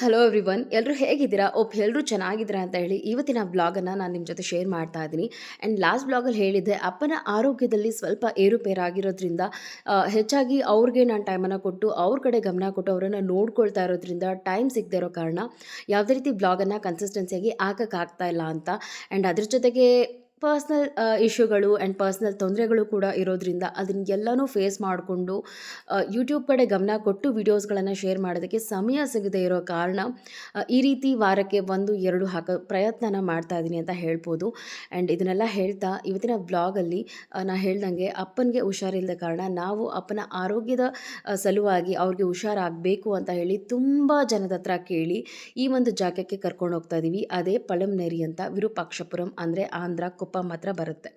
Hello every one ಎಲ್ಲರೂ ಹೇಗಿದ್ದೀರಾ? ಒಪ್ ಎಲ್ಲರೂ ಚೆನ್ನಾಗಿದ್ದೀರಾ ಅಂತ ಹೇಳಿ ಇವತ್ತಿನ ಬ್ಲಾಗನ್ನು ನಾನು ನಿಮ್ಮ ಜೊತೆ ಶೇರ್ ಮಾಡ್ತಾ ಇದ್ದೀನಿ. ಆ್ಯಂಡ್ ಲಾಸ್ಟ್ ಬ್ಲಾಗಲ್ಲಿ ಹೇಳಿದ್ದೆ, ಅಪ್ಪನ ಆರೋಗ್ಯದಲ್ಲಿ ಸ್ವಲ್ಪ ಏರುಪೇರಾಗಿರೋದ್ರಿಂದ ಹೆಚ್ಚಾಗಿ ಅವ್ರಿಗೆ ನಾನು ಟೈಮನ್ನು ಕೊಟ್ಟು, ಅವ್ರ ಕಡೆ ಗಮನ ಕೊಟ್ಟು ಅವರನ್ನು ನೋಡ್ಕೊಳ್ತಾ ಇರೋದ್ರಿಂದ ಟೈಮ್ ಸಿಗದೆ ಕಾರಣ, ಯಾವುದೇ ರೀತಿ ಬ್ಲಾಗನ್ನು ಕನ್ಸಿಸ್ಟೆನ್ಸಿಯಾಗಿ ಹಾಕೋಕ್ಕಾಗ್ತಾ ಇಲ್ಲ ಅಂತ. ಆ್ಯಂಡ್ ಅದ್ರ ಜೊತೆಗೆ ಪರ್ಸ್ನಲ್ ಇಶ್ಯೂಗಳು ಆ್ಯಂಡ್ ಪರ್ಸ್ನಲ್ ತೊಂದರೆಗಳು ಕೂಡ ಇರೋದ್ರಿಂದ ಅದನ್ನೆಲ್ಲನೂ ಫೇಸ್ ಮಾಡಿಕೊಂಡು ಯೂಟ್ಯೂಬ್ ಕಡೆ ಗಮನ ಕೊಟ್ಟು ವಿಡಿಯೋಸ್ಗಳನ್ನು ಶೇರ್ ಮಾಡೋದಕ್ಕೆ ಸಮಯ ಸಿಗದೆ ಇರೋ ಕಾರಣ ಈ ರೀತಿ ವಾರಕ್ಕೆ ಒಂದು, ಎರಡು ಹಾಕೋ ಪ್ರಯತ್ನನ ಮಾಡ್ತಾ ಇದ್ದೀನಿ ಅಂತ ಹೇಳ್ಬೋದು. ಆ್ಯಂಡ್ ಇದನ್ನೆಲ್ಲ ಹೇಳ್ತಾ ಇವತ್ತಿನ ಬ್ಲಾಗಲ್ಲಿ ನಾ ಹೇಳ್ದಂಗೆ ಅಪ್ಪನಿಗೆ ಹುಷಾರಿಲ್ಲದ ಕಾರಣ ನಾವು ಅಪ್ಪನ ಆರೋಗ್ಯದ ಸಲುವಾಗಿ ಅವ್ರಿಗೆ ಹುಷಾರಾಗಬೇಕು ಅಂತ ಹೇಳಿ ತುಂಬ ಜನದ ಹತ್ರ ಕೇಳಿ ಈ ಒಂದು ಜಾಗಕ್ಕೆ ಕರ್ಕೊಂಡು ಹೋಗ್ತಾ ಇದ್ದೀವಿ ಅದೇ ಪಳಂನೇರಿ ಅಂತ ವಿರೂಪಾಕ್ಷಪುರಂ ಅಂದರೆ ಆಂಧ್ರ ಕುಪ್ಪಂ. ಹತ್ರ ಬರುತ್ತೆ.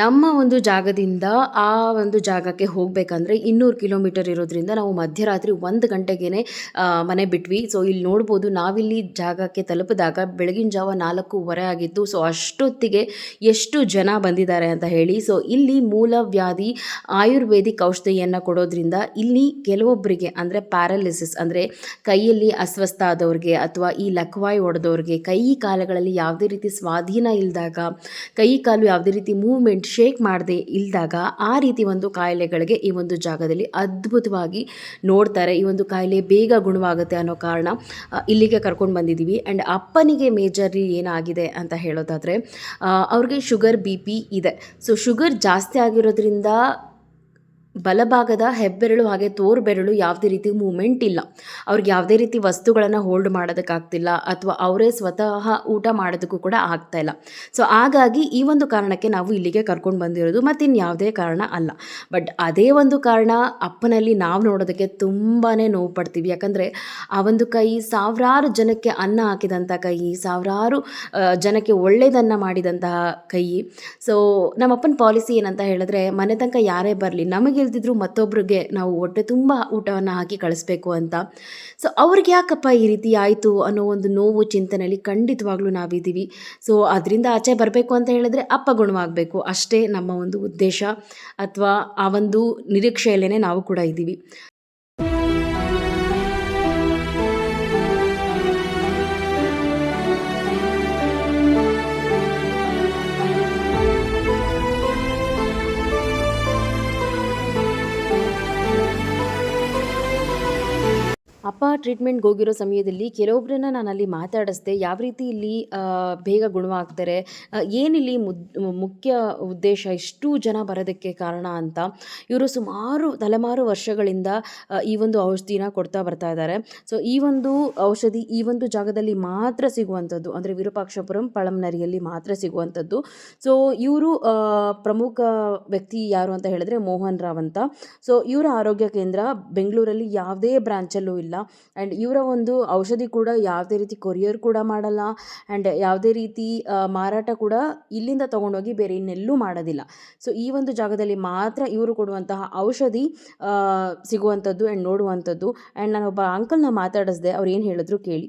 ನಮ್ಮ ಒಂದು ಜಾಗದಿಂದ ಆ ಒಂದು ಜಾಗಕ್ಕೆ ಹೋಗಬೇಕಂದ್ರೆ ಇನ್ನೂರು ಕಿಲೋಮೀಟರ್ ಇರೋದ್ರಿಂದ ನಾವು ಮಧ್ಯರಾತ್ರಿ ಒಂದು ಗಂಟೆಗೇ ಮನೆ ಬಿಟ್ವಿ. ಸೊ ಇಲ್ಲಿ ನೋಡ್ಬೋದು ನಾವಿಲ್ಲಿ ಜಾಗಕ್ಕೆ ತಲುಪಿದಾಗ ಬೆಳಗಿನ ಜಾವ ನಾಲ್ಕೂವರೆ ಆಗಿತ್ತು. ಸೊ ಅಷ್ಟೊತ್ತಿಗೆ ಎಷ್ಟು ಜನ ಬಂದಿದ್ದಾರೆ ಅಂತ ಹೇಳಿ. ಸೊ ಇಲ್ಲಿ ಮೂಲವ್ಯಾಧಿ ಆಯುರ್ವೇದಿಕ್ ಔಷಧಿಯನ್ನು ಕೊಡೋದ್ರಿಂದ ಇಲ್ಲಿ ಕೆಲವೊಬ್ಬರಿಗೆ ಅಂದರೆ ಪ್ಯಾರಾಲಿಸಿಸ್ ಅಂದರೆ ಕೈಯಲ್ಲಿ ಅಸ್ವಸ್ಥ ಆದವ್ರಿಗೆ ಅಥವಾ ಈ ಲಕ್ವಾಯಿ ಹೊಡೆದವ್ರಿಗೆ ಕೈ ಕಾಲುಗಳಲ್ಲಿ ಯಾವುದೇ ರೀತಿ ಸ್ವಾಧೀನ ಇಲ್ಲದಾಗ ಕೈ ಕಾಲು ಯಾವುದೇ ರೀತಿ ಮೂವ್ಮೆಂಟ್ ಶೇಕ್ ಮಾಡದೆ ಇಲ್ದಾಗ ಆ ರೀತಿ ಒಂದು ಕಾಯಿಲೆಗಳಿಗೆ ಈ ಒಂದು ಜಾಗದಲ್ಲಿ ಅದ್ಭುತವಾಗಿ ನೋಡ್ತಾರೆ. ಈ ಒಂದು ಕಾಯಿಲೆ ಬೇಗ ಗುಣವಾಗುತ್ತೆ ಅನ್ನೋ ಕಾರಣ ಇಲ್ಲಿಗೆ ಕರ್ಕೊಂಡು ಬಂದಿದ್ದೀವಿ ಆ್ಯಂಡ್ ಅಪ್ಪನಿಗೆ ಮೇಜರ್ಲಿ ಏನಾಗಿದೆ ಅಂತ ಹೇಳೋದಾದರೆ ಅವ್ರಿಗೆ ಶುಗರ್ ಬಿ ಪಿ ಇದೆ. ಸೊ, ಶುಗರ್ ಜಾಸ್ತಿ ಆಗಿರೋದ್ರಿಂದ ಬಲಭಾಗದ ಹೆಬ್ಬೆರಳು ಹಾಗೆ ತೋರು ಬೆರಳು ಯಾವುದೇ ರೀತಿ ಮೂಮೆಂಟ್ ಇಲ್ಲ. ಅವ್ರಿಗೆ ಯಾವುದೇ ರೀತಿ ವಸ್ತುಗಳನ್ನು ಹೋಲ್ಡ್ ಮಾಡೋದಕ್ಕಾಗ್ತಿಲ್ಲ ಅಥವಾ ಅವರೇ ಸ್ವತಃ ಊಟ ಮಾಡೋದಕ್ಕೂ ಕೂಡ ಆಗ್ತಾ ಇಲ್ಲ. ಸೊ ಹಾಗಾಗಿ ಈ ಒಂದು ಕಾರಣಕ್ಕೆ ನಾವು ಇಲ್ಲಿಗೆ ಕರ್ಕೊಂಡು ಬಂದಿರೋದು ಮತ್ತು ಇನ್ಯಾವುದೇ ಕಾರಣ ಅಲ್ಲ. ಬಟ್ ಅದೇ ಒಂದು ಕಾರಣ ಅಪ್ಪನಲ್ಲಿ ನಾವು ನೋಡೋದಕ್ಕೆ ತುಂಬಾ ನೋವು ಪಡ್ತೀವಿ. ಯಾಕಂದರೆ ಆ ಒಂದು ಕೈ ಸಾವಿರಾರು ಜನಕ್ಕೆ ಅನ್ನ ಹಾಕಿದಂಥ ಕೈ, ಸಾವಿರಾರು ಜನಕ್ಕೆ ಒಳ್ಳೆಯದನ್ನು ಮಾಡಿದಂತಹ ಕೈ. ಸೊ ನಮ್ಮಪ್ಪನ ಪಾಲಿಸಿ ಏನಂತ ಹೇಳಿದ್ರೆ ಮನೆ ತನಕ ಯಾರೇ ಬರಲಿ ನಮಗಿಲ್ದಿದ್ರು ಮತ್ತೊಬ್ರಿಗೆ ನಾವು ಹೊಟ್ಟೆ ತುಂಬ ಊಟವನ್ನು ಹಾಕಿ ಕಳಿಸ್ಬೇಕು ಅಂತ. ಸೊ ಅವ್ರಿಗೆ ಯಾಕಪ್ಪ ಈ ರೀತಿ ಆಯಿತು ಅನ್ನೋ ಒಂದು ನೋವು ಚಿಂತನೆಯಲ್ಲಿ ಖಂಡಿತವಾಗ್ಲೂ ನಾವಿದ್ದೀವಿ. ಸೊ ಅದರಿಂದ ಆಚೆ ಬರಬೇಕು ಅಂತ ಹೇಳಿದ್ರೆ ಅಪ್ಪ ಗುಣವಾಗಬೇಕು. ಅಷ್ಟೇ ನಮ್ಮ ಒಂದು ಉದ್ದೇಶ. ಅಥವಾ ಆ ಒಂದು ನಿರೀಕ್ಷೆಯಲ್ಲೇ ನಾವು ಕೂಡ ಇದ್ದೀವಿ. ಅಪ್ಪ ಟ್ರೀಟ್ಮೆಂಟ್ಗೆ ಹೋಗಿರೋ ಸಮಯದಲ್ಲಿ ಕೆಲವೊಬ್ಬರನ್ನ ನಾನು ಅಲ್ಲಿ ಮಾತಾಡಿಸ್ದೆ ಯಾವ ರೀತಿ ಇಲ್ಲಿ ಬೇಗ ಗುಣವಾಗ್ತಾರೆ ಏನಿಲ್ಲಿ ಮುದ್, ಮುಖ್ಯ ಉದ್ದೇಶ ಇಷ್ಟು ಜನ ಬರೋದಕ್ಕೆ ಕಾರಣ ಅಂತ ಇವರು ಸುಮಾರು ತಲೆಮಾರು ವರ್ಷಗಳಿಂದ ಈ ಒಂದು ಔಷಧಿನ ಕೊಡ್ತಾ ಬರ್ತಾ ಇದ್ದಾರೆ. ಸೊ ಈ ಒಂದು ಔಷಧಿ ಈ ಒಂದು ಜಾಗದಲ್ಲಿ ಮಾತ್ರ ಸಿಗುವಂಥದ್ದು, ಅಂದರೆ ವಿರೂಪಾಕ್ಷಪುರಂ ಪಳಂನರಿಯಲ್ಲಿ ಮಾತ್ರ ಸಿಗುವಂಥದ್ದು. ಸೊ ಇವರು ಪ್ರಮುಖ ವ್ಯಕ್ತಿ ಯಾರು ಅಂತ ಹೇಳಿದ್ರೆ ಮೋಹನ್ ರಾವ್ ಅಂತ. ಸೊ ಇವರ ಆರೋಗ್ಯ ಕೇಂದ್ರ ಬೆಂಗಳೂರಲ್ಲಿ ಯಾವುದೇ ಬ್ರಾಂಚಲ್ಲೂ ಇಲ್ಲ. ಆ್ಯಂಡ್ ಇವರ ಒಂದು ಔಷಧಿ ಕೂಡ ಯಾವುದೇ ರೀತಿ ಕೊರಿಯರ್ ಕೂಡ ಮಾಡಲ್ಲ. ಆ್ಯಂಡ್ ಯಾವುದೇ ರೀತಿ ಮಾರಾಟ ಕೂಡ ಇಲ್ಲಿಂದ ತೊಗೊಂಡೋಗಿ ಬೇರೆ ಇನ್ನೆಲ್ಲೂ ಮಾಡೋದಿಲ್ಲ. ಸೊ ಈ ಒಂದು ಜಾಗದಲ್ಲಿ ಮಾತ್ರ ಇವರು ಕೊಡುವಂತಹ ಔಷಧಿ ಸಿಗುವಂಥದ್ದು ಆ್ಯಂಡ್ ನೋಡುವಂಥದ್ದು. ಆ್ಯಂಡ್ ನಾನೊಬ್ಬ ಅಂಕಲ್ನ ಮಾತಾಡಿಸ್ದೆ ಅವ್ರು ಏನು ಹೇಳಿದ್ರು ಕೇಳಿ.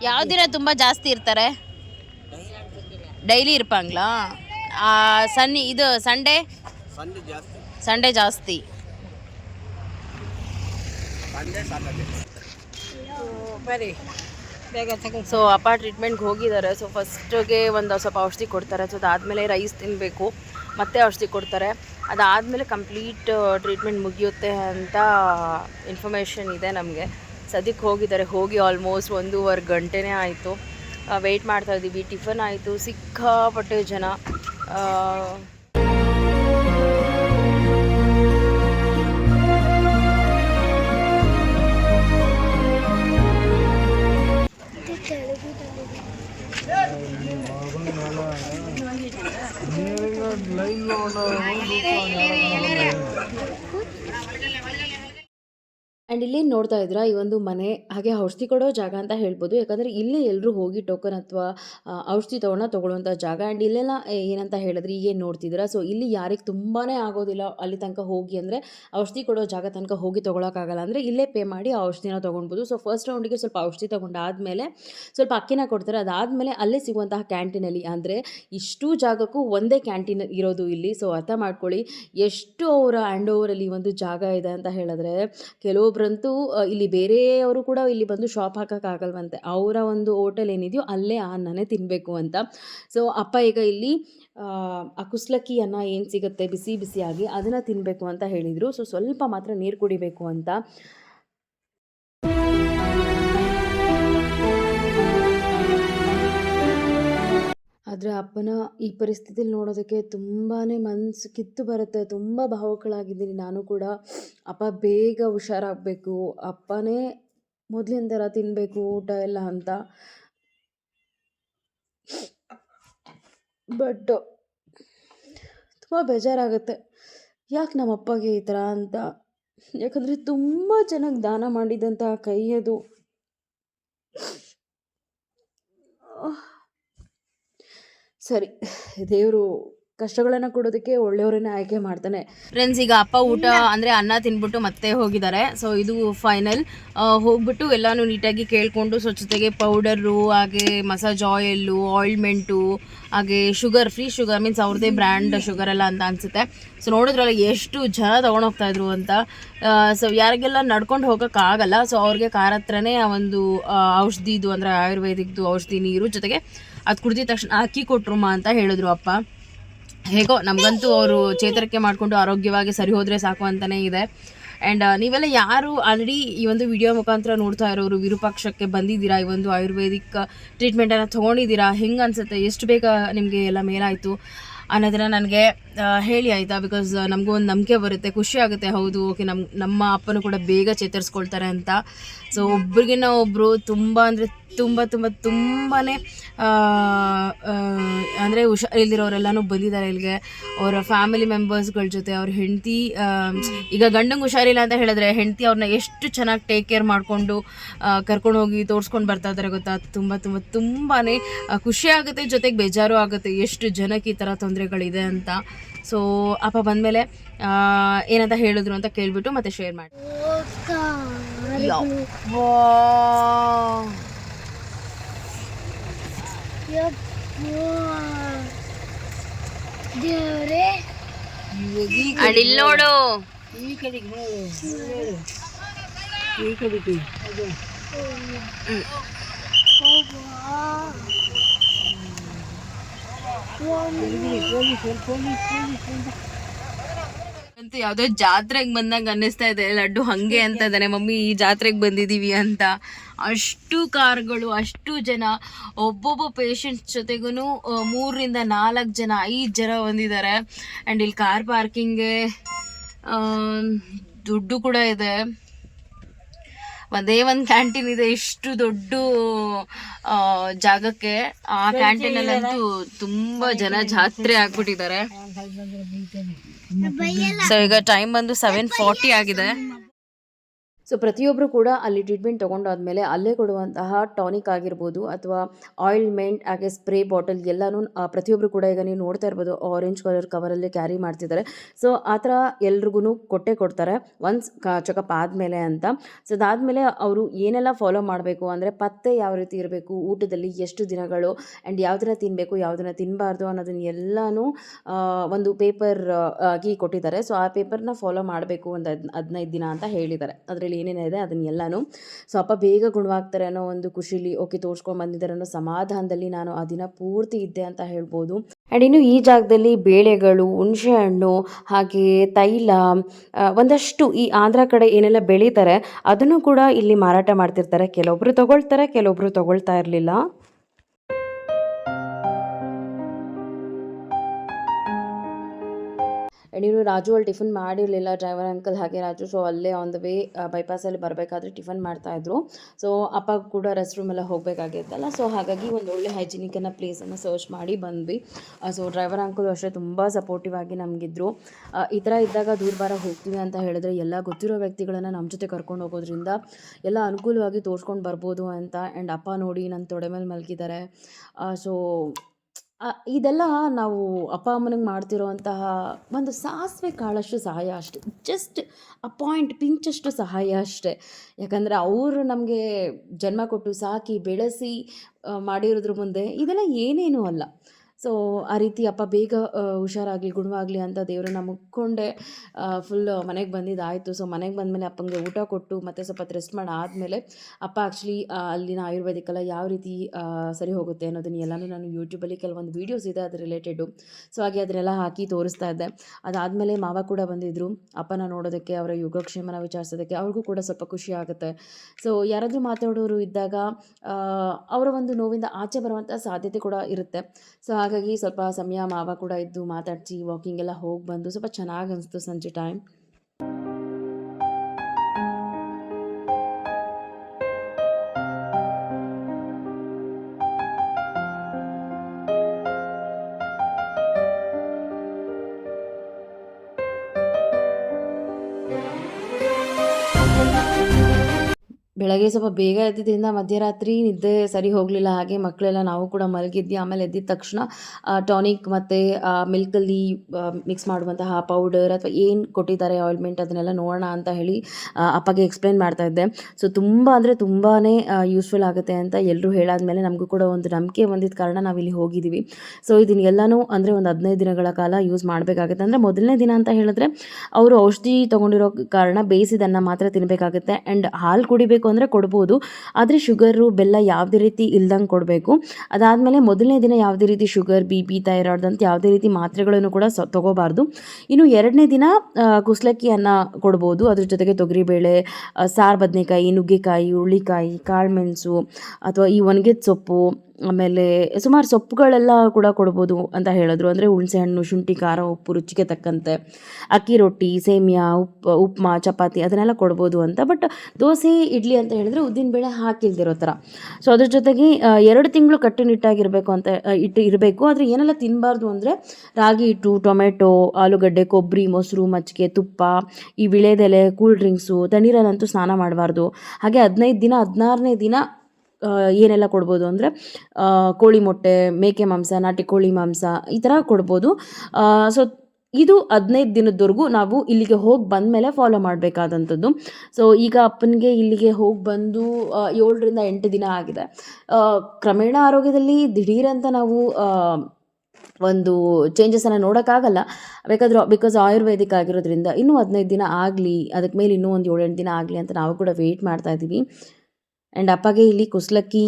ಯಾವ ದಿನ ತುಂಬ ಜಾಸ್ತಿ ಇರ್ತಾರೆ? ಡೈಲಿ ಇರ್ಪಾಂಗ್ಲಾ? ಸನ್ನಿ ಇದು ಸಂಡೇ ಸಂಡೇ ಜಾಸ್ತಿ. ಸಂಡೆ ಸಾಟರ್ಡೆ ಸೊ ಅಪ್ಪ ಟ್ರೀಟ್ಮೆಂಟ್ಗೆ ಹೋಗಿದ್ದಾರೆ. ಸೊ ಫಸ್ಟಿಗೆ ಒಂದು ಸ್ವಲ್ಪ ಔಷಧಿ ಕೊಡ್ತಾರೆ. ಸೊ ಅದಾದಮೇಲೆ ರೈಸ್ ತಿನ್ನಬೇಕು ಮತ್ತೆ ಔಷಧಿ ಕೊಡ್ತಾರೆ. ಅದಾದಮೇಲೆ ಕಂಪ್ಲೀಟ್ ಟ್ರೀಟ್ಮೆಂಟ್ ಮುಗಿಯುತ್ತೆ ಅಂತ ಇನ್ಫಾರ್ಮೇಷನ್ ಇದೆ ನಮಗೆ. ಸದ್ಯಕ್ಕೆ ಹೋಗಿದ್ದಾರೆ. ಹೋಗಿ ಆಲ್ಮೋಸ್ಟ್ ಒಂದೂವರೆ ಗಂಟೆನೇ ಆಯಿತು. ವೆಯ್ಟ್ ಮಾಡ್ತಾ ಇದ್ದೀವಿ. ಟಿಫನ್ ಆಯಿತು. ಸಿಕ್ಕಾಪಟ್ಟೆ ಜನ. ಲೈನ್ ಲೋನ್ ಆ್ಯಂಡ್ ಇಲ್ಲಿ ನೋಡ್ತಾ ಇದ್ದೀರಾ ಈ ಒಂದು ಮನೆ ಹಾಗೆ ಔಷಧಿ ಕೊಡೋ ಜಾಗ ಅಂತ ಹೇಳ್ಬೋದು. ಯಾಕಂದರೆ ಇಲ್ಲಿ ಎಲ್ಲರೂ ಹೋಗಿ ಟೋಕನ್ ಅಥವಾ ಔಷಧಿ ತೊಗೊಂಡು ತೊಗೊಳ್ಳುವಂಥ ಜಾಗ. ಆ್ಯಂಡ್ ಇಲ್ಲೆಲ್ಲ ಏನಂತ ಹೇಳಿದ್ರೆ ಈಗೇನು ನೋಡ್ತಿದ್ದೀರಾ ಸೊ ಇಲ್ಲಿ ಯಾರಿಗೆ ತುಂಬಾ ಆಗೋದಿಲ್ಲ ಅಲ್ಲಿ ತನಕ ಹೋಗಿ ಅಂದರೆ ಔಷಧಿ ಕೊಡೋ ಜಾಗ ತನಕ ಹೋಗಿ ತೊಗೊಳಕ್ಕಾಗಲ್ಲ. ಅಂದರೆ ಇಲ್ಲೇ ಪೇ ಮಾಡಿ ಆ ಔಷಧಿನ ತೊಗೊಳ್ಬೋದು. ಸೊ ಫಸ್ಟ್ ರೌಂಡಿಗೆ ಸ್ವಲ್ಪ ಔಷಧಿ ತೊಗೊಂಡಾದ್ಮೇಲೆ ಸ್ವಲ್ಪ ಅಕ್ಕಿನ ಕೊಡ್ತಾರೆ. ಅದಾದಮೇಲೆ ಅಲ್ಲೇ ಸಿಗುವಂತಹ ಕ್ಯಾಂಟೀನಲ್ಲಿ ಅಂದರೆ ಇಷ್ಟು ಜಾಗಕ್ಕೂ ಒಂದೇ ಕ್ಯಾಂಟೀನ್ ಇರೋದು ಇಲ್ಲಿ. ಸೊ ಅರ್ಥ ಮಾಡ್ಕೊಳ್ಳಿ. ಎಷ್ಟು ಅವರ ಹ್ಯಾಂಡ್ ಓವರಲ್ಲಿ ಒಂದು ಜಾಗ ಇದೆ ಅಂತ ಹೇಳಿದ್ರೆ ಕೆಲವೊಬ್ರಂತೂ ಅ, ಇಲ್ಲಿ ಬೇರೆಯವರು ಕೂಡ ಇಲ್ಲಿ ಬಂದು ಶಾಪ್ ಹಾಕೋಕ್ಕಾಗಲ್ವಂತೆ ಅವರ ಒಂದು ಹೋಟೆಲ್ ಏನಿದೆಯೋ ಅಲ್ಲೇ ಅನ್ನನೇ ತಿನ್ನಬೇಕು ಅಂತ. ಸೊ ಅಪ್ಪ ಈಗ ಇಲ್ಲಿ ಆ, ಅನ್ನ ಏನು ಸಿಗುತ್ತೆ? ಬಿಸಿ ಬಿಸಿಯಾಗಿ ಅದನ್ನು ತಿನ್ನಬೇಕು ಅಂತ ಹೇಳಿದರು. ಸೊ ಸ್ವಲ್ಪ ಮಾತ್ರ ನೀರು ಕುಡಿಬೇಕು ಅಂತ. ಆದರೆ ಅಪ್ಪನ ಈ ಪರಿಸ್ಥಿತಿಲಿ ನೋಡೋದಕ್ಕೆ ತುಂಬಾ ಮನಸ್ಸು ಕಿತ್ತು ಬರುತ್ತೆ. ತುಂಬ ಭಾವುಕಳಾಗಿದ್ದೀನಿ ನಾನು ಕೂಡ. ಅಪ್ಪ ಬೇಗ ಹುಷಾರಾಗಬೇಕು. ಅಪ್ಪನೇ ಮೊದಲಿನ ಥರ ತಿನ್ನಬೇಕು ಊಟ ಎಲ್ಲ ಅಂತ. ಬಟ್ ತುಂಬ ಬೇಜಾರಾಗುತ್ತೆ. ಯಾಕೆ ನಮ್ಮ ಅಪ್ಪಗೆ ಈ ಥರ ಅಂತ? ಯಾಕಂದರೆ ತುಂಬ ಚೆನ್ನಾಗಿ ದಾನ ಮಾಡಿದಂಥ ಕೈ ಅದು. ಸರಿ. ದೇವರು ಕಷ್ಟಗಳನ್ನು ಕೊಡೋದಕ್ಕೆ ಒಳ್ಳೆಯವರನ್ನ ಆಯ್ಕೆ ಮಾಡ್ತಾನೆ. ಫ್ರೆಂಡ್ಸ್ ಈಗ ಅಪ್ಪ ಊಟ ಅಂದರೆ ಅನ್ನ ತಿನ್ಬಿಟ್ಟು ಮತ್ತೆ ಹೋಗಿದ್ದಾರೆ. ಸೊ ಇದು ಫೈನಲ್ ಹೋಗ್ಬಿಟ್ಟು ಎಲ್ಲಾನು ನೀಟಾಗಿ ಕೇಳಿಕೊಂಡು ಸ್ವಚ್ಛತೆಗೆ ಪೌಡರು ಹಾಗೆ ಮಸಾಜ್ ಆಯಿಲು ಆಯಿಲ್ಮೆಂಟು ಹಾಗೆ ಶುಗರ್ ಫ್ರೀ ಶುಗರ್ ಮೀನ್ಸ್ ಅವ್ರದೇ ಬ್ರ್ಯಾಂಡ್ ಶುಗರ್ ಎಲ್ಲ ಅಂತ ಅನ್ಸುತ್ತೆ. ಸೊ ನೋಡಿದ್ರಲ್ಲ ಎಷ್ಟು ಜನ ತೊಗೊಂಡು ಹೋಗ್ತಾ ಇದ್ರು ಅಂತ. ಸೊ ಯಾರಿಗೆಲ್ಲ ನಡ್ಕೊಂಡು ಹೋಗೋಕ್ಕಾಗಲ್ಲ ಸೊ ಅವ್ರಿಗೆ ಕಾರ್ ಹತ್ರನೇ ಆ ಒಂದು ಔಷಧಿದು ಅಂದರೆ ಆಯುರ್ವೇದಿಕ್ದು ಔಷಧಿ ನೀರು ಜೊತೆಗೆ ಅದು ಕುಡ್ದಿದ ತಕ್ಷಣ ಅಕ್ಕಿ ಕೊಟ್ರಮ್ಮ ಅಂತ ಹೇಳಿದ್ರು ಅಪ್ಪ. ಹೇಗೋ, ನಮಗಂತೂ ಅವರು ಚೇತರಿಕೆ ಮಾಡಿಕೊಂಡು ಆರೋಗ್ಯವಾಗಿ ಸರಿ ಹೋದರೆ ಸಾಕು ಅಂತಲೇ ಇದೆ. ಆ್ಯಂಡ್ ನೀವೆಲ್ಲ ಯಾರು ಆಲ್ರೆಡಿ ಈ ಒಂದು ವಿಡಿಯೋ ಮುಖಾಂತರ ನೋಡ್ತಾ ಇರೋರು, ವಿರೂಪಾಕ್ಷಕ್ಕೆ ಬಂದಿದ್ದೀರಾ? ಈ ಒಂದು ಆಯುರ್ವೇದಿಕ್ ಟ್ರೀಟ್ಮೆಂಟನ್ನು ತೊಗೊಂಡಿದ್ದೀರಾ? ಹೆಂಗೆ ಅನಿಸುತ್ತೆ? ಎಷ್ಟು ಬೇಗ ನಿಮಗೆ ಎಲ್ಲ ಮೇಲಾಯಿತು? ಅನ್ನೋದನ್ನು ನನಗೆ ಹೇಳಿ ಆಯಿತಾ? ಬಿಕಾಸ್ ನಮಗೂ ಒಂದು ನಂಬಿಕೆ ಬರುತ್ತೆ. ಖುಷಿ ಆಗುತ್ತೆ. ಹೌದು, ಓಕೆ ನಮ್ಮ ನಮ್ಮ ಅಪ್ಪನೂ ಕೂಡ ಬೇಗ ಚೇತರಿಸ್ಕೊಳ್ತಾರೆ ಅಂತ. ಸೊ ಒಬ್ರಿಗಿನ್ನ ಒಬ್ಬರು ತುಂಬ ಅಂದರೆ ತುಂಬ ತುಂಬ ತುಂಬಾ ಅಂದರೆ ಹುಷಾರಿಲ್ದಿರೋರೆಲ್ಲನೂ ಬಂದಿದ್ದಾರೆ ಇಲ್ಲಿಗೆ. ಅವರ ಫ್ಯಾಮಿಲಿ ಮೆಂಬರ್ಸ್ಗಳ ಜೊತೆ ಅವ್ರ ಹೆಂಡತಿ ಈಗ ಗಂಡಂಗೆ ಹುಷಾರಿಲ್ಲ ಅಂತ ಹೇಳಿದ್ರೆ ಹೆಂಡತಿ ಅವ್ರನ್ನ ಎಷ್ಟು ಚೆನ್ನಾಗಿ ಟೇಕ್ ಕೇರ್ ಮಾಡಿಕೊಂಡು ಕರ್ಕೊಂಡು ಹೋಗಿ ತೋರಿಸ್ಕೊಂಡು ಬರ್ತಾ ಇದ್ದಾರೆ ಗೊತ್ತಾ? ತುಂಬ ತುಂಬ ತುಂಬಾ ಖುಷಿ ಆಗುತ್ತೆ ಜೊತೆಗೆ ಬೇಜಾರು ಆಗುತ್ತೆ ಎಷ್ಟು ಜನಕ್ಕೆ ಈ ಥರ ತೊಂದರೆಗಳಿದೆ ಅಂತ. ಸೊ ಅಪ್ಪ ಬಂದಮೇಲೆ ಏನಂತ ಹೇಳಿದ್ರು ಅಂತ ಕೇಳಿಬಿಟ್ಟು ಮತ್ತೆ ಶೇರ್ ಮಾಡಿ. ಯಪ್ಪಾ. ನೋಡು ಈ ಕಡೆಗೆ ನೋಡು ಅಂತೂ ಯಾವ್ದೋ ಜಾತ್ರೆಗೆ ಬಂದಂಗ ಅನ್ನಿಸ್ತಾ ಇದೆ. ಲಡ್ಡು ಹಂಗೆ ಅಂತ ಇದ್ದಾನೆ ಮಮ್ಮಿ ಈ ಜಾತ್ರೆಗೆ ಬಂದಿದೀವಿ ಅಂತ. ಅಷ್ಟು ಕಾರ್ಗಳು ಅಷ್ಟು ಜನ. ಒಬ್ಬೊಬ್ಬ ಪೇಷಂಟ್ಸ್ ಜೊತೆಗೂ ಮೂರರಿಂದ ನಾಲ್ಕು ಜನ ಐದು ಜನ ಬಂದಿದ್ದಾರೆ. ಆ್ಯಂಡ್ ಇಲ್ಲಿ ಕಾರ್ ಪಾರ್ಕಿಂಗ್ಗೆ ದುಡ್ಡು ಕೂಡ ಇದೆ. ಒಂದೇ ಒಂದು ಕ್ಯಾಂಟೀನ್ ಇದೆ. ಇಷ್ಟು ದೊಡ್ಡ ಜಾಗಕ್ಕೆ. ಆ ಕ್ಯಾಂಟೀನಲ್ಲಂತೂ ತುಂಬ ಜನ ಜಾತ್ರೆ ಆಗ್ಬಿಟ್ಟಿದ್ದಾರೆ. ಸೊ ಈಗ ಟೈಮ್ ಬಂದು ಸೆವೆನ್ ಫಾರ್ಟಿ ಆಗಿದೆ. ಸೊ ಪ್ರತಿಯೊಬ್ಬರು ಕೂಡ ಅಲ್ಲಿ ಟ್ರೀಟ್ಮೆಂಟ್ ತೊಗೊಂಡಾದ್ಮೇಲೆ ಅಲ್ಲೇ ಕೊಡುವಂತಹ ಟಾನಿಕ್ ಆಗಿರ್ಬೋದು ಅಥವಾ ಆಯಿಲ್ಮೆಂಟ್ ಹಾಗೆ ಸ್ಪ್ರೇ ಬಾಟಲ್ ಎಲ್ಲನೂ ಪ್ರತಿಯೊಬ್ಬರು ಕೂಡ ಈಗ ನೀವು ನೋಡ್ತಾ ಇರ್ಬೋದು ಆರೆಂಜ್ ಕಲರ್ ಕವರಲ್ಲಿ ಕ್ಯಾರಿ ಮಾಡ್ತಿದ್ದಾರೆ. ಸೊ ಆ ಥರ ಎಲ್ರಿಗೂ ಕೊಟ್ಟೆ ಕೊಡ್ತಾರೆ ಒನ್ಸ್ ಚೆಕಪ್ ಆದಮೇಲೆ ಅಂತ. ಸೊ ಅದಾದಮೇಲೆ ಅವರು ಏನೆಲ್ಲ ಫಾಲೋ ಮಾಡಬೇಕು ಅಂದರೆ ಪತ್ತೆ ಯಾವ ರೀತಿ ಇರಬೇಕು, ಊಟದಲ್ಲಿ ಎಷ್ಟು ದಿನಗಳು ಆ್ಯಂಡ್ ಯಾವುದನ್ನ ತಿನ್ನಬೇಕು ಯಾವುದನ್ನ ತಿನ್ನಬಾರ್ದು ಅನ್ನೋದನ್ನ ಎಲ್ಲನೂ ಒಂದು ಪೇಪರ್ ಆಗಿ ಕೊಟ್ಟಿದ್ದಾರೆ. ಸೊ ಆ ಪೇಪರ್ನ ಫಾಲೋ ಮಾಡಬೇಕು ಒಂದು ಹದ್, ಹದಿನೈದು ದಿನ ಅಂತ ಹೇಳಿದ್ದಾರೆ. ಅದರಲ್ಲಿ ಏನೇನಿದೆ ಅದನ್ನ ಸ್ವಲ್ಪ ಬೇಗ ಗುಣವಾಗ್ತಾರೆ ಅನ್ನೋ ಒಂದು ಖುಷಿಲಿ, ಓಕೆ ತೋರಿಸ್ಕೊಂಡು ಬಂದಿದ್ದಾರೆ ಅನ್ನೋ ಸಮಾಧಾನದಲ್ಲಿ ನಾನು ಆ ದಿನ ಪೂರ್ತಿ ಇದ್ದೆ ಅಂತ ಹೇಳ್ಬೋದು. ಆ್ಯಂಡ್ ಇನ್ನು ಈ ಜಾಗದಲ್ಲಿ ಬೇಳೆಗಳು, ಹುಣಸೆ ಹಣ್ಣು, ಹಾಗೆ ತೈಲ ಒಂದಷ್ಟು ಈ ಆಂಧ್ರ ಕಡೆ ಏನೆಲ್ಲ ಬೆಳೀತಾರೆ ಅದನ್ನು ಕೂಡ ಇಲ್ಲಿ ಮಾರಾಟ ಮಾಡ್ತಿರ್ತಾರೆ. ಕೆಲವೊಬ್ರು ತಗೊಳ್ತಾರೆ, ಕೆಲವೊಬ್ರು ತಗೊಳ್ತಾ ಇರಲಿಲ್ಲ. ಆ್ಯಂಡ್ ಇವರು ರಾಜು ಅಲ್ಲಿ ಟಿಫನ್ ಮಾಡಿರಲಿಲ್ಲ ಡ್ರೈವರ್ ಅಂಕಲ್ ಹಾಗೆ ರಾಜು ಸೊ ಅಲ್ಲೇ ಆನ್ ದ ವೇ ಬೈಪಾಸಲ್ಲಿ ಬರಬೇಕಾದ್ರೆ ಟಿಫನ್ ಮಾಡ್ತಾಯಿದ್ರು ಸೊ ಅಪ್ಪ ಕೂಡ ರೆಸ್ಟ್ ರೂಮೆಲ್ಲ ಹೋಗಬೇಕಾಗಿತ್ತಲ್ಲ ಸೊ ಹಾಗಾಗಿ ಒಂದು ಒಳ್ಳೆ ಹೈಜಿನಿಕ್ ಅನ್ನೋ ಪ್ಲೇಸನ್ನು ಸರ್ಚ್ ಮಾಡಿ ಬಂದ್ವಿ. ಸೊ ಡ್ರೈವರ್ ಅಂಕಲ್ ಅಷ್ಟೇ ತುಂಬ ಸಪೋರ್ಟಿವ್ ಆಗಿ ನಮಗಿದ್ರು. ಈ ಥರ ಇದ್ದಾಗ ದೂರಬಾರ ಹೋಗ್ತೀವಿ ಅಂತ ಹೇಳಿದ್ರೆ ಎಲ್ಲ ಗೊತ್ತಿರೋ ವ್ಯಕ್ತಿಗಳನ್ನು ನಮ್ಮ ಜೊತೆ ಕರ್ಕೊಂಡು ಹೋಗೋದ್ರಿಂದ ಎಲ್ಲ ಅನುಕೂಲವಾಗಿ ತೋರಿಸ್ಕೊಂಡು ಬರ್ಬೋದು ಅಂತ. ಆ್ಯಂಡ್ ಅಪ್ಪ ನೋಡಿ ನನ್ನ ತೊಡೆ ಮೇಲೆ ಮಲಗಿದ್ದಾರೆ. ಸೊ ಇದೆಲ್ಲ ನಾವು ಅಪ್ಪ ಅಮ್ಮನಿಗೆ ಮಾಡ್ತಿರೋವಂತಹ ಒಂದು ಸಾಸಿವೆ ಕಾಳಷ್ಟು ಸಹಾಯ ಅಷ್ಟೆ. ಜಸ್ಟ್ ಅ ಪಾಯಿಂಟ್ ಪಿಂಚಷ್ಟು ಸಹಾಯ ಅಷ್ಟೆ. ಯಾಕಂದರೆ ಅವರು ನಮಗೆ ಜನ್ಮ ಕೊಟ್ಟು ಸಾಕಿ ಬೆಳೆಸಿ ಮಾಡಿರೋದ್ರ ಮುಂದೆ ಇದೆಲ್ಲ ಏನೇನೂ ಅಲ್ಲ. ಸೊ ಆ ರೀತಿ ಅಪ್ಪ ಬೇಗ ಹುಷಾರಾಗಲಿ, ಗುಣವಾಗಲಿ ಅಂತ ದೇವರನ್ನ ಮುಕ್ಕೊಂಡೆ ಫುಲ್ ಮನೆಗೆ ಬಂದಿದ್ದಾಯಿತು. ಸೊ ಮನೆಗೆ ಬಂದಮೇಲೆ ಅಪ್ಪಂಗೆ ಊಟ ಕೊಟ್ಟು ಮತ್ತೆ ಸ್ವಲ್ಪ ರೆಸ್ಟ್ ಮಾಡಿ ಆದಮೇಲೆ ಅಪ್ಪ ಆ್ಯಕ್ಚುಲಿ ಅಲ್ಲಿನ ಆಯುರ್ವೇದಿಕ್ ಎಲ್ಲ ಯಾವ ರೀತಿ ಸರಿ ಹೋಗುತ್ತೆ ಅನ್ನೋದನ್ನ ಎಲ್ಲನೂ ನಾನು ಯೂಟ್ಯೂಬಲ್ಲಿ ಕೆಲವೊಂದು ವೀಡಿಯೋಸ್ ಇದೆ ಅದ್ರ ರಿಲೇಟೆಡು ಸೊ ಹಾಗೆ ಅದನ್ನೆಲ್ಲ ಹಾಕಿ ತೋರಿಸ್ತಾ ಇದ್ದೆ. ಅದಾದಮೇಲೆ ಮಾವ ಕೂಡ ಬಂದಿದ್ದರು ಅಪ್ಪನ ನೋಡೋದಕ್ಕೆ, ಅವರ ಯೋಗಕ್ಷೇಮನ ವಿಚಾರಿಸೋದಕ್ಕೆ ಅವ್ರಿಗೂ ಕೂಡ ಸ್ವಲ್ಪ ಖುಷಿ ಆಗುತ್ತೆ. ಸೊ ಯಾರಾದರೂ ಮಾತಾಡೋರು ಇದ್ದಾಗ ಅವರ ಒಂದು ನೋವಿಂದ ಆಚೆ ಬರುವಂಥ ಸಾಧ್ಯತೆ ಕೂಡ ಇರುತ್ತೆ. ಸೊ ಹಾಗಾಗಿ ಸ್ವಲ್ಪ ಸಮಯ ಮಾವ ಕೂಡ ಇದ್ದು ಮಾತಾಡಿಸಿ ವಾಕಿಂಗ್ ಎಲ್ಲ ಹೋಗಿ ಬಂದು ಸ್ವಲ್ಪ ಚೆನ್ನಾಗಿ ಅನಿಸ್ತು ಸಂಜೆ ಟೈಮ್ ಬೆಳಗ್ಗೆ ಸ್ವಲ್ಪ ಬೇಗ ಎದ್ದಿದ್ದರಿಂದ ಮಧ್ಯರಾತ್ರಿ ನಿದ್ದೆ ಸರಿ ಹೋಗಲಿಲ್ಲ. ಹಾಗೆ ಮಕ್ಕಳೆಲ್ಲ ನಾವು ಕೂಡ ಮಲಗಿದ್ವಿ. ಆಮೇಲೆ ಎದ್ದಿದ ತಕ್ಷಣ ಟಾನಿಕ್ ಮತ್ತು ಮಿಲ್ಕಲ್ಲಿ ಮಿಕ್ಸ್ ಮಾಡುವಂತಹ ಪೌಡರ್ ಅಥವಾ ಏನು ಕೊಟ್ಟಿದ್ದಾರೆ ಆಯಿಲ್ಮೆಂಟ್ ಅದನ್ನೆಲ್ಲ ನೋಡೋಣ ಅಂತ ಹೇಳಿ ಅಪ್ಪಗೆ ಎಕ್ಸ್ಪ್ಲೈನ್ ಮಾಡ್ತಾ ಇದ್ದೆ. ಸೊ ತುಂಬ ಅಂದರೆ ತುಂಬಾ ಯೂಸ್ಫುಲ್ ಆಗುತ್ತೆ ಅಂತ ಎಲ್ಲರೂ ಹೇಳಾದ್ಮೇಲೆ ನಮಗೂ ಕೂಡ ಒಂದು ನಂಬಿಕೆ ಬಂದಿದ್ದ ಕಾರಣ ನಾವು ಇಲ್ಲಿ ಹೋಗಿದ್ದೀವಿ ಸೊ ಇದನ್ನ ಎಲ್ಲನೂ ಅಂದರೆ ಒಂದು ಹದಿನೈದು ದಿನಗಳ ಕಾಲ ಯೂಸ್ ಮಾಡಬೇಕಾಗುತ್ತೆ. ಅಂದರೆ ಮೊದಲನೇ ದಿನ ಅಂತ ಹೇಳಿದ್ರೆ, ಅವರು ಔಷಧಿ ತೊಗೊಂಡಿರೋ ಕಾರಣ ಬೇಯಿಸಿದನ್ನು ಮಾತ್ರ ತಿನ್ನಬೇಕಾಗುತ್ತೆ ಆ್ಯಂಡ್ ಹಾಲು ಕುಡಿಬೇಕು ಅಂದರೆ ಕೊಡ್ಬೋದು. ಆದರೆ ಶುಗರು ಬೆಲ್ಲ ಯಾವುದೇ ರೀತಿ ಇಲ್ದಂಗೆ ಕೊಡಬೇಕು. ಅದಾದಮೇಲೆ ಮೊದಲನೇ ದಿನ ಯಾವುದೇ ರೀತಿ ಶುಗರ್ ಬಿ ಪಿ ಥೈರಾಯ್ಡ್ ಅಂತ ಯಾವುದೇ ರೀತಿ ಮಾತ್ರೆಗಳನ್ನು ಕೂಡ ಸ ತೊಗೋಬಾರ್ದು. ಇನ್ನು ಎರಡನೇ ದಿನ ಕುಸಲಕ್ಕಿಯನ್ನು ಕೊಡ್ಬೋದು. ಅದ್ರ ಜೊತೆಗೆ ತೊಗರಿಬೇಳೆ ಸಾರು, ಬದನೆಕಾಯಿ, ನುಗ್ಗೆಕಾಯಿ, ಹುರುಳಿಕಾಯಿ ಕಾಳುಮೆಣಸು ಅಥವಾ ಈ ಒಣಗಿದ ಸೊಪ್ಪು ಆಮೇಲೆ ಸುಮಾರು ಸೊಪ್ಪುಗಳೆಲ್ಲ ಕೂಡ ಕೊಡ್ಬೋದು ಅಂತ ಹೇಳಿದ್ರು. ಅಂದರೆ ಹುಣಸೆಹಣ್ಣು, ಶುಂಠಿ, ಖಾರ, ಉಪ್ಪು, ರುಚಿಗೆ ತಕ್ಕಂತೆ. ಅಕ್ಕಿ ರೊಟ್ಟಿ, ಸೇಮಿಯಾ, ಉಪ್ಪು, ಉಪ್ಮಾ, ಚಪಾತಿ ಅದನ್ನೆಲ್ಲ ಕೊಡ್ಬೋದು ಅಂತ. ಬಟ್ ದೋಸೆ, ಇಡ್ಲಿ ಅಂತ ಹೇಳಿದ್ರೆ ಉದ್ದಿನಬೇಳೆ ಹಾಕಿಲ್ದಿರೋ ಥರ. ಸೊ ಅದ್ರ ಜೊತೆಗೆ ಎರಡು ತಿಂಗಳು ಕಟ್ಟುನಿಟ್ಟಾಗಿರಬೇಕು ಅಂತ ಇಟ್ಟು ಇರಬೇಕು. ಆದರೆ ಏನೆಲ್ಲ ತಿನ್ನಬಾರ್ದು ಅಂದರೆ ರಾಗಿ ಹಿಟ್ಟು, ಟೊಮೆಟೊ, ಆಲೂಗಡ್ಡೆ, ಕೊಬ್ಬರಿ, ಮೊಸರು, ಮಜ್ಜಿಗೆ, ತುಪ್ಪ, ಈ ವಿಳೆದೆಲೆ, ಕೂಲ್ ಡ್ರಿಂಕ್ಸು ತಣ್ಣೀರಲ್ಲಂತೂ ಸ್ನಾನ ಮಾಡಬಾರ್ದು. ಹಾಗೆ ಹದಿನೈದು ದಿನ, ಹದಿನಾರನೇ ದಿನ ಏನೆಲ್ಲ ಕೊಡ್ಬೋದು ಅಂದರೆ ಕೋಳಿ ಮೊಟ್ಟೆ, ಮೇಕೆ ಮಾಂಸ, ನಾಟಿ ಕೋಳಿ ಮಾಂಸ ಈ ಥರ ಕೊಡ್ಬೋದು. ಸೊ ಇದು ಹದಿನೈದು ದಿನದವರೆಗೂ ನಾವು ಇಲ್ಲಿಗೆ ಹೋಗಿ ಬಂದ ಮೇಲೆ ಫಾಲೋ ಮಾಡಬೇಕಾದಂಥದ್ದು. ಸೊ ಈಗ ಅಪ್ಪನಿಗೆ ಇಲ್ಲಿಗೆ ಹೋಗಿ ಬಂದು ಏಳರಿಂದ ಎಂಟು ದಿನ ಆಗಿದೆ. ಕ್ರಮೇಣ ಆರೋಗ್ಯದಲ್ಲಿ ದಿಢೀರಂತ ನಾವು ಒಂದು ಚೇಂಜಸನ್ನು ನೋಡೋಕ್ಕಾಗಲ್ಲ. ಬೇಕಾದರೂ ಬಿಕಾಸ್ ಆಯುರ್ವೇದಿಕ್ ಆಗಿರೋದ್ರಿಂದ ಇನ್ನೂ ಹದಿನೈದು ದಿನ ಆಗಲಿ ಅದಕ್ಕೆ ಮೇಲೆ ಇನ್ನೂ ಒಂದು ಏಳೆಂಟು ದಿನ ಆಗಲಿ ಅಂತ ನಾವು ಕೂಡ ವೆಯ್ಟ್ ಮಾಡ್ತಾ ಇದ್ದೀವಿ. ಆ್ಯಂಡ್ ಅಪ್ಪಗೆ ಇಲ್ಲಿ ಕುಸ್ಲಕ್ಕಿ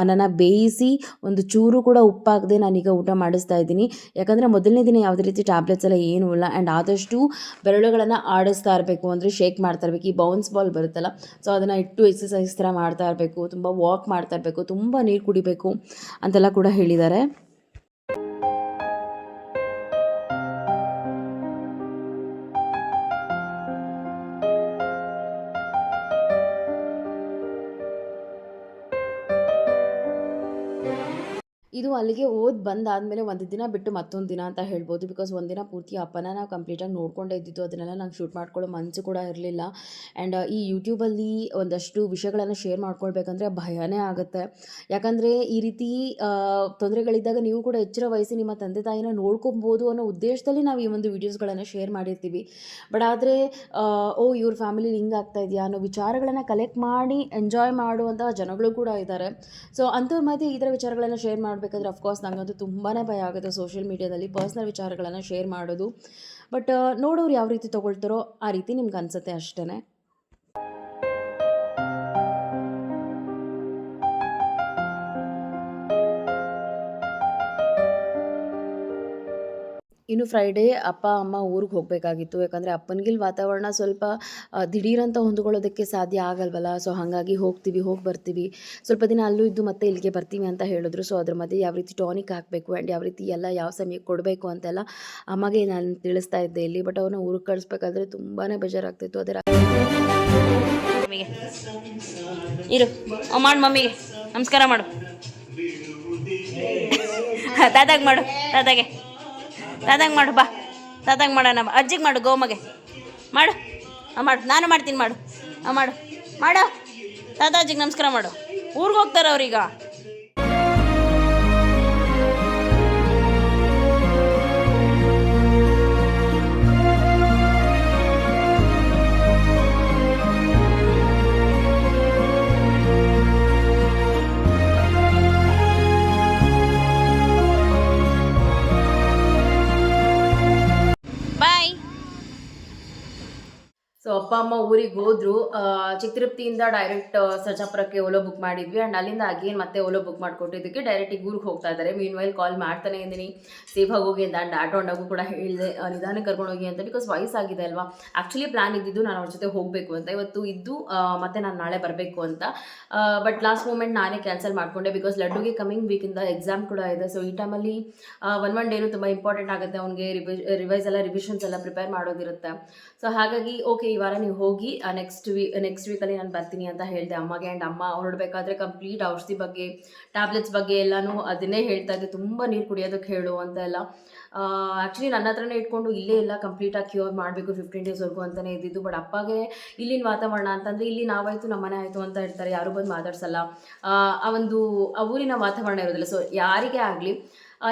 ಅನ್ನನ ಬೇಯಿಸಿ ಒಂದು ಚೂರು ಕೂಡ ಉಪ್ಪಾಗದೆ ನಾನೀಗ ಊಟ ಮಾಡಿಸ್ತಾ ಇದ್ದೀನಿ. ಯಾಕಂದರೆ ಮೊದಲನೇ ದಿನ ಯಾವುದೇ ರೀತಿ ಟ್ಯಾಬ್ಲೆಟ್ಸ್ ಎಲ್ಲ ಏನೂ ಇಲ್ಲ. ಆ್ಯಂಡ್ ಆದಷ್ಟು ಬೆರಳುಗಳನ್ನು ಆಡಿಸ್ತಾ ಇರಬೇಕು. ಅಂದರೆ ಶೇಕ್ ಮಾಡ್ತಾ ಇರಬೇಕು. ಈ ಬೌನ್ಸ್ ಬಾಲ್ ಬರುತ್ತಲ್ಲ ಸೊ ಅದನ್ನು ಇಟ್ಟು ಎಕ್ಸಸೈಸ್ ಥರ ಮಾಡ್ತಾ ಇರಬೇಕು. ತುಂಬ ವಾಕ್ ಮಾಡ್ತಾ ಇರಬೇಕು. ತುಂಬ ನೀರು ಕುಡಿಬೇಕು ಅಂತೆಲ್ಲ ಕೂಡ ಹೇಳಿದ್ದಾರೆ. ಅಲ್ಲಿಗೆ ಓದ್ ಬಂದಾದಮೇಲೆ ಒಂದು ದಿನ ಬಿಟ್ಟು ಮತ್ತೊಂದು ದಿನ ಅಂತ ಹೇಳ್ಬೋದು. ಬಿಕಾಸ್ ಒಂದಿನ ಪೂರ್ತಿ ಅಪ್ಪನ ನಾವು ಕಂಪ್ಲೀಟಾಗಿ ನೋಡ್ಕೊಂಡೇ ಇದ್ದಿದ್ದು, ಅದನ್ನೆಲ್ಲ ನಂಗೆ ಶೂಟ್ ಮಾಡ್ಕೊಳ್ಳೋ ಮನಸ್ಸು ಕೂಡ ಇರಲಿಲ್ಲ. ಆ್ಯಂಡ್ ಈ ಯೂಟ್ಯೂಬಲ್ಲಿ ಒಂದಷ್ಟು ವಿಷಯಗಳನ್ನು ಶೇರ್ ಮಾಡ್ಕೊಳ್ಬೇಕಂದ್ರೆ ಭಯನೇ ಆಗುತ್ತೆ. ಯಾಕಂದರೆ ಈ ರೀತಿ ತೊಂದರೆಗಳಿದ್ದಾಗ ನೀವು ಕೂಡ ಎಚ್ಚರ ವಹಿಸಿ ನಿಮ್ಮ ತಂದೆ ತಾಯಿನ ನೋಡ್ಕೊಬೋದು ಅನ್ನೋ ಉದ್ದೇಶದಲ್ಲಿ ನಾವು ಈ ಒಂದು ವೀಡಿಯೋಸ್ಗಳನ್ನು ಶೇರ್ ಮಾಡಿರ್ತೀವಿ. ಬಟ್ ಆದರೆ ಓ, ಇವ್ರ ಫ್ಯಾಮಿಲಿ ಹಿಂಗೆ ಆಗ್ತಾ ಇದೆಯಾ ಅನ್ನೋ ವಿಚಾರಗಳನ್ನು ಕಲೆಕ್ಟ್ ಮಾಡಿ ಎಂಜಾಯ್ ಮಾಡುವಂತಹ ಜನಗಳು ಕೂಡ ಇದ್ದಾರೆ ಸೊ ಅಂಥವ್ರ ಮಧ್ಯೆ ಈ ಥರ ವಿಚಾರಗಳನ್ನು ಶೇರ್ ಮಾಡಬೇಕಾದ್ರೆ ಅಫ್ಕೋರ್ಸ್ ನನಗಂತೂ ತುಂಬಾ ಭಯ ಆಗುತ್ತೆ ಸೋಷಿಯಲ್ ಮೀಡಿಯಾದಲ್ಲಿ ಪರ್ಸ್ನಲ್ ವಿಚಾರಗಳನ್ನು ಶೇರ್ ಮಾಡೋದು. ಬಟ್ ನೋಡೋರು ಯಾವ ರೀತಿ ತೊಗೊಳ್ತಾರೋ ಆ ರೀತಿ ನಿಮ್ಗೆ ಅನಿಸುತ್ತೆ ಅಷ್ಟೇ ಇನ್ನು ಫ್ರೈಡೇ ಅಪ್ಪ ಅಮ್ಮ ಊರಿಗೆ ಹೋಗಬೇಕಾಗಿತ್ತು. ಯಾಕಂದರೆ ಅಪ್ಪನಗಿಲ್ ವಾತಾವರಣ ಸ್ವಲ್ಪ ದಿಢೀರಂತ ಹೊಂದ್ಕೊಳ್ಳೋದಕ್ಕೆ ಸಾಧ್ಯ ಆಗಲ್ವಲ್ಲ? ಸೊ ಹಾಗಾಗಿ ಹೋಗ್ತೀವಿ ಹೋಗಿ ಬರ್ತೀವಿ. ಸ್ವಲ್ಪ ದಿನ ಅಲ್ಲೂ ಇದ್ದು ಮತ್ತೆ ಇಲ್ಲಿಗೆ ಬರ್ತೀವಿ ಅಂತ ಹೇಳಿದ್ರು. ಸೊ ಅದ್ರ ಮಧ್ಯೆ ಯಾವ ರೀತಿ ಟಾನಿಕ್ ಹಾಕಬೇಕು ಆ್ಯಂಡ್ ಯಾವ ರೀತಿ ಎಲ್ಲ ಯಾವ ಸಮಯಕ್ಕೆ ಕೊಡಬೇಕು ಅಂತೆಲ್ಲ ಅಮ್ಮಗೆ ನಾನು ತಿಳಿಸ್ತಾ ಇದ್ದೆ ಇಲ್ಲಿ. ಬಟ್ ಅವ್ರನ್ನ ಊರಿಗೆ ಕಳಿಸ್ಬೇಕಾದ್ರೆ ತುಂಬಾ ಬೇಜಾರಾಗ್ತಿತ್ತು. ಅದರ ಮಮ್ಮಿಗೆ. ಇರು. ಮಾಡು ಮಮ್ಮಿಗೆ. ನಮಸ್ಕಾರ ಮಾಡು. ತಾತಾಗ ಮಾಡು. ತಾತಾಗೆ. ತಾತಾಗ ಮಾಡು, ಬಾ. ದಾದಂಗೆ ಮಾಡೋಣ ಅಜ್ಜಿಗೆ ಮಾಡು, ಗೋಮಗೆ. ಮಾಡು. ಹಾಂ ಮಾಡು. ನಾನು ಮಾಡ್ತೀನಿ, ಮಾಡು. ಹಾಂ ಮಾಡು. ಮಾಡು. ದಾದಾಜಿಗೆ ನಮಸ್ಕಾರ ಮಾಡು. ಊರಿಗೆ ಹೋಗ್ತಾರೆ ಅವ್ರೀಗ. ಅಪ್ಪ, ಅಮ್ಮ ಊರಿಗೆ ಹೋದ್ರು. ಚಿತ್ರಪ್ತಿಯಿಂದ ಡೈರೆಕ್ಟ್ ಸರ್ಜಾಪುರಕ್ಕೆ ಓಲೋ ಬುಕ್ ಮಾಡಿದ್ವಿ. ಆ್ಯಂಡ್ ಅಲ್ಲಿಂದ ಅಗೇನ್ ಮತ್ತೆ ಓಲೋ ಬುಕ್ ಮಾಡಿಕೊಟ್ಟಿದ್ದಕ್ಕೆ ಈಗ ಊರಿಗೆ ಹೋಗ್ತಾ ಇದ್ದಾರೆ. ಮೀನ್ ವೈಲ್ ಕಾಲ್ ಮಾಡ್ತಾನೆ ಇದ್ದೀನಿ. ಸೇಫಾಗಿ ಹೋಗಿ ಅಂತ ಆ್ಯಂಡ್ ಆಟೋ ಅಂಡಾಗೂ ಕೂಡ ಹೇಳಿದೆ ನಿಧಾನಕ್ಕೆ ಕರ್ಕೊಂಡು ಹೋಗಿ ಅಂತ ಬಿಕಾಸ್ ವಯಸ್ಸಾಗಿದೆ ಅಲ್ವಾ? ಆ್ಯಕ್ಚುಲಿ ಪ್ಲ್ಯಾನ್ ಇದ್ದಿದ್ದು ನಾನು ಅವ್ರ ಜೊತೆ ಹೋಗಬೇಕು ಅಂತ. ಇವತ್ತು ಇದ್ದು ಮತ್ತೆ ನಾನು ನಾಳೆ ಬರಬೇಕು ಅಂತ. ಬಟ್ ಲಾಸ್ಟ್ ಮೂಮೆಂಟ್ ನಾನೇ ಕ್ಯಾನ್ಸಲ್ ಮಾಡಿಕೊಂಡೆ ಬಿಕಾಸ್ ಲಡ್ಡುಗೆ ಕಮಿಂಗ್ ವೀಕಿಂದ ಎಕ್ಸಾಮ್ ಕೂಡ ಇದೆ. ಸೊ ಈ ಟೈಮಲ್ಲಿ ಒನ್ ಒನ್ ಡೇನು ತುಂಬ ಇಂಪಾರ್ಟೆಂಟ್ ಆಗುತ್ತೆ. ಅವ್ನಿಗೆ ರಿವೈ ರಿವೈಸ್ ಎಲ್ಲ ರಿವಿಷನ್ಸ್ ಎಲ್ಲ ಪ್ರಿಪೇರ್ ಮಾಡೋದಿರುತ್ತೆ. ಸೊ ಹಾಗಾಗಿ ಓಕೆ ವಾರ ನೀವು ಹೋಗಿ ನೆಕ್ಸ್ಟ್ ವೀ ನೆಕ್ಸ್ಟ್ ವೀಕಲ್ಲಿ ನಾನು ಬರ್ತೀನಿ ಅಂತ ಹೇಳಿದೆ ಅಮ್ಮಗೆ ಆ್ಯಂಡ್ ಅಮ್ಮ ಹೊರಡಬೇಕಾದ್ರೆ ಕಂಪ್ಲೀಟ್ ಔಷಧಿ ಬಗ್ಗೆ ಟ್ಯಾಬ್ಲೆಟ್ಸ್ ಬಗ್ಗೆ ಎಲ್ಲನೂ ಅದನ್ನೇ ಹೇಳ್ತಾ ಇದ್ದೆ. ತುಂಬ ನೀರು ಕುಡಿಯೋದಕ್ಕೆ ಹೇಳು ಅಂತ ಎಲ್ಲ ಆ್ಯಕ್ಚುಲಿ ನನ್ನ ಹತ್ರನೇ ಇಟ್ಕೊಂಡು ಇಲ್ಲೇ ಎಲ್ಲ ಕಂಪ್ಲೀಟಾಗಿ ಕ್ಯೂರ್ ಮಾಡಬೇಕು ಫಿಫ್ಟೀನ್ ಡೇಸ್ವರೆಗೂ ಅಂತಲೇ ಇದ್ದಿದ್ದು. ಬಟ್ ಅಪ್ಪಗೆ ಇಲ್ಲಿನ ವಾತಾವರಣ ಅಂತಂದರೆ ಇಲ್ಲಿ ನಾವಾಯಿತು, ನಮ್ಮ ಮನೆ ಆಯಿತು ಅಂತ ಇರ್ತಾರೆ ಯಾರು ಬಂದು ಮಾತಾಡ್ಸಲ್ಲ. ಆ ಒಂದು, ಆ ಊರಿನ ವಾತಾವರಣ ಇರೋದಿಲ್ಲ. ಸೊ ಯಾರಿಗೇ ಆಗಲಿ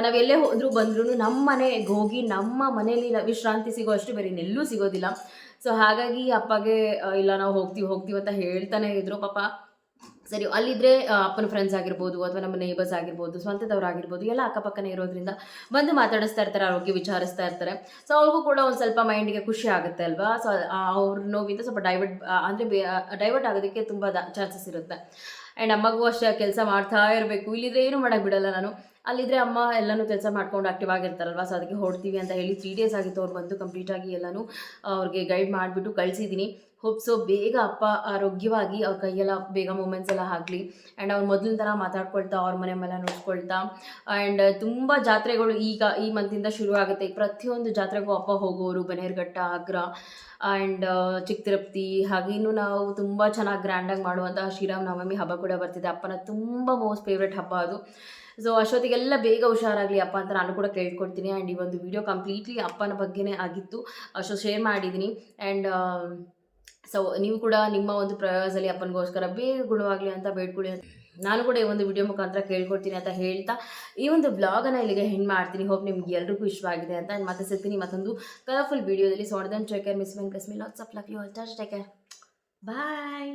ನಾವು ಎಲ್ಲೇ ಹೋದರೂ ಬಂದ್ರೂ ನಮ್ಮ ಮನೆಗೆ ಹೋಗಿ, ನಮ್ಮ ಮನೆಯಲ್ಲಿ ವಿಶ್ರಾಂತಿ ಸಿಗೋ ಅಷ್ಟು ಬೇರೆ ಇನ್ನೆಲ್ಲೂ ಸಿಗೋದಿಲ್ಲ. ಸೊ ಹಾಗಾಗಿ ಅಪ್ಪಗೆ ಇಲ್ಲ, ನಾವು ಹೋಗ್ತೀವಿ ಹೋಗ್ತೀವಿ ಅಂತ ಹೇಳ್ತಾನೆ ಇದ್ರು ಪಾಪ. ಸರಿ ಅಲ್ಲಿದ್ದರೆ ಅಪ್ಪನ ಫ್ರೆಂಡ್ಸ್ ಆಗಿರ್ಬೋದು ಅಥವಾ ನಮ್ಮ ನೇಬರ್ಸ್ ಆಗಿರ್ಬೋದು, ಸ್ವಂತದವ್ರು ಆಗಿರ್ಬೋದು, ಎಲ್ಲ ಅಕ್ಕಪಕ್ಕನೇ ಇರೋದ್ರಿಂದ ಬಂದು ಮಾತಾಡಿಸ್ತಾ ಇರ್ತಾರೆ, ಆರೋಗ್ಯ ವಿಚಾರಿಸ್ತಾ ಇರ್ತಾರೆ. ಸೊ ಅವ್ರಿಗೂ ಕೂಡ ಒಂದು ಸ್ವಲ್ಪ ಮೈಂಡಿಗೆ ಖುಷಿ ಆಗುತ್ತೆ ಅಲ್ವಾ? ಸೊ ಅವ್ರ ನೋವಿಂದ ಸ್ವಲ್ಪ ಡೈವರ್ಟ್ ಅಂದರೆ ಡೈವರ್ಟ್ ಆಗೋದಕ್ಕೆ ತುಂಬ ಚಾನ್ಸಸ್ ಇರುತ್ತೆ. ಆ್ಯಂಡ್ ಅಮ್ಮಗೂ ಅಷ್ಟೇ ಕೆಲಸ ಮಾಡ್ತಾ ಇರಬೇಕು. ಇಲ್ಲಿದ್ರೆ ಏನು ಮಾಡೋಕ್ಕೆ ಬಿಡಲ್ಲ ನಾನು. ಅಲ್ಲಿದ್ರೆ ಅಮ್ಮ ಎಲ್ಲನೂ ಕೆಲಸ ಮಾಡ್ಕೊಂಡು ಆಕ್ಟಿವ್ ಆಗಿರ್ತಾರಲ್ವ? ಸೊ ಅದಕ್ಕೆ ಹೊಡ್ತೀವಿ ಅಂತ ಹೇಳಿ ತ್ರೀ ಡೇಸ್ ಆಗಿತ್ತು ಅವ್ರು ಬಂದು ಕಂಪ್ಲೀಟಾಗಿ ಎಲ್ಲನೂ ಅವ್ರಿಗೆ ಗೈಡ್ ಮಾಡಿಬಿಟ್ಟು ಕಳಿಸಿದ್ದೀನಿ ಹೋಪ್ ಸೊ ಬೇಗ ಅಪ್ಪ ಆರೋಗ್ಯವಾಗಿ ಅವ್ರ ಕೈಯೆಲ್ಲ ಬೇಗ ಮೂಮೆಂಟ್ಸ್ ಎಲ್ಲ ಆಗಲಿ. ಆ್ಯಂಡ್ ಅವ್ರು ಮೊದಲಿನ ಥರ ಮಾತಾಡ್ಕೊಳ್ತಾ, ಅವ್ರ ಮನೆ ಮೇಲೆ ನೋಡ್ಕೊಳ್ತಾ ಆ್ಯಂಡ್ ತುಂಬ ಜಾತ್ರೆಗಳು ಈಗ ಈ ಮಂತಿಂದ ಶುರು ಆಗುತ್ತೆ. ಪ್ರತಿಯೊಂದು ಜಾತ್ರೆಗೂ ಅಪ್ಪ ಹೋಗೋರು ಬನೇರ್ಘಟ್ಟ ಆಗ್ರಾ ಆ್ಯಂಡ್ ಚಿಕ್ಕ ತಿರುಪತಿ ಹಾಗೆ ಇನ್ನು ನಾವು ತುಂಬ ಚೆನ್ನಾಗಿ ಗ್ರ್ಯಾಂಡಾಗಿ ಮಾಡುವಂತಹ ಶ್ರೀರಾಮನವಮಿ ಹಬ್ಬ ಕೂಡ ಬರ್ತಿದೆ. ಅಪ್ಪನ ತುಂಬ ಮೋಸ್ಟ್ ಫೇವ್ರೆಟ್ ಹಬ್ಬ ಅದು. ಸೊ ಅಷ್ಟೊತ್ತಿಗೆಲ್ಲ ಬೇಗ ಹುಷಾರಾಗಲಿ ಅಪ್ಪ ಅಂತ ನಾನು ಕೂಡ ಕೇಳ್ಕೊಡ್ತೀನಿ. ಆ್ಯಂಡ್ ಈ ಒಂದು ವಿಡಿಯೋ ಕಂಪ್ಲೀಟ್ಲಿ ಅಪ್ಪನ ಬಗ್ಗೆನೇ ಆಗಿತ್ತು. ಸೊ ಶೇರ್ ಮಾಡಿದ್ದೀನಿ ಆ್ಯಂಡ್ ಸೊ ನೀವು ಕೂಡ ನಿಮ್ಮ ಒಂದು ಪ್ರಯಾಸದಲ್ಲಿ ಅಪ್ಪನಿಗೋಸ್ಕರ ಬೇಗ ಗುಣವಾಗಲಿ ಅಂತ ಬೇಡ್ಕೊಳ್ಳಿ ನಾನು ಕೂಡ ಈ ಒಂದು ವಿಡಿಯೋ ಮುಖಾಂತರ ಕೇಳ್ಕೊಡ್ತೀನಿ ಅಂತ ಹೇಳ್ತಾ ಈ ಒಂದು ಬ್ಲಾಗನ್ನು ಇಲ್ಲಿಗೆ ಹೆಣ್ಣು ಮಾಡ್ತೀನಿ. ಹೋಪ್ ನಿಮ್ಗೆ ಎಲ್ರಿಗೂ ಇಷ್ಟವಾಗಿದೆ ಅಂತ. ನಾನು ಮತ್ತೆ ಸಿಗ್ತೀನಿ ಮತ್ತೊಂದು ಕಲರ್ಫುಲ್ ವಿಡಿಯೋದಲ್ಲಿ so then take care miss me and kiss me lots of love you all take care bye